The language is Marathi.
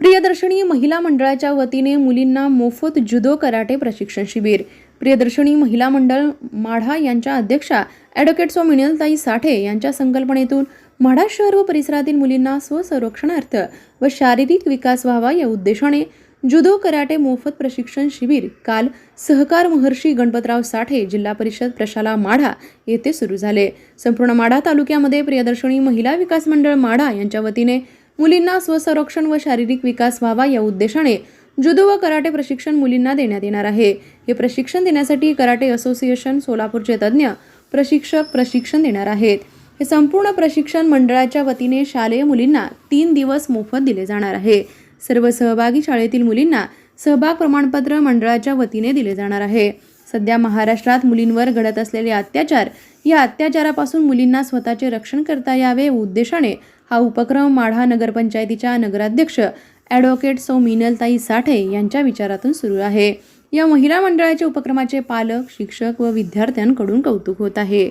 प्रियदर्शनी महिला मंडळाच्या वतीने मुलींना मोफत जुदो कराटे प्रशिक्षण शिबिर. प्रियदर्शनी महिला मंडळ माढा यांच्या अध्यक्षा ॲडव्होकेट सो मिनलताई साठे यांच्या संकल्पनेतून माढा शहर व परिसरातील मुलींना स्वसंरक्षणार्थ व शारीरिक विकास व्हावा या उद्देशाने जुदो कराटे मोफत प्रशिक्षण शिबिर काल सहकार महर्षी गणपतराव साठे जिल्हा परिषद प्रशाला माढा येथे सुरू झाले. संपूर्ण माढा तालुक्यामध्ये प्रियदर्शनी महिला विकास मंडळ माढा यांच्या वतीने मुलींना स्वसंरक्षण व शारीरिक विकास व्हावा या उद्देशाने जुदो व कराटे प्रशिक्षण मुलींना देण्यात येणार आहे. हे प्रशिक्षण देण्यासाठी कराटे असोसिएशन सोलापूरचे तज्ज्ञ प्रशिक्षक प्रशिक्षण देणार आहेत. हे संपूर्ण प्रशिक्षण मंडळाच्या वतीने शालेय मुलींना तीन दिवस मोफत दिले जाणार आहे. सर्व सहभागी शाळेतील मुलींना सहभाग प्रमाणपत्र मंडळाच्या वतीने दिले जाणार आहे. सध्या महाराष्ट्रात मुलींवर घडत असलेले अत्याचार या अत्याचारापासून मुलींना स्वतःचे रक्षण करता यावे उद्देशाने हा उपक्रम माढा नगरपंचायतीच्या नगराध्यक्ष ॲडव्होकेट सौ मिनलताई साठे यांच्या विचारातून सुरू आहे. या महिला मंडळाच्या उपक्रमाचे पालक शिक्षक व विद्यार्थ्यांकडून कौतुक होत आहे.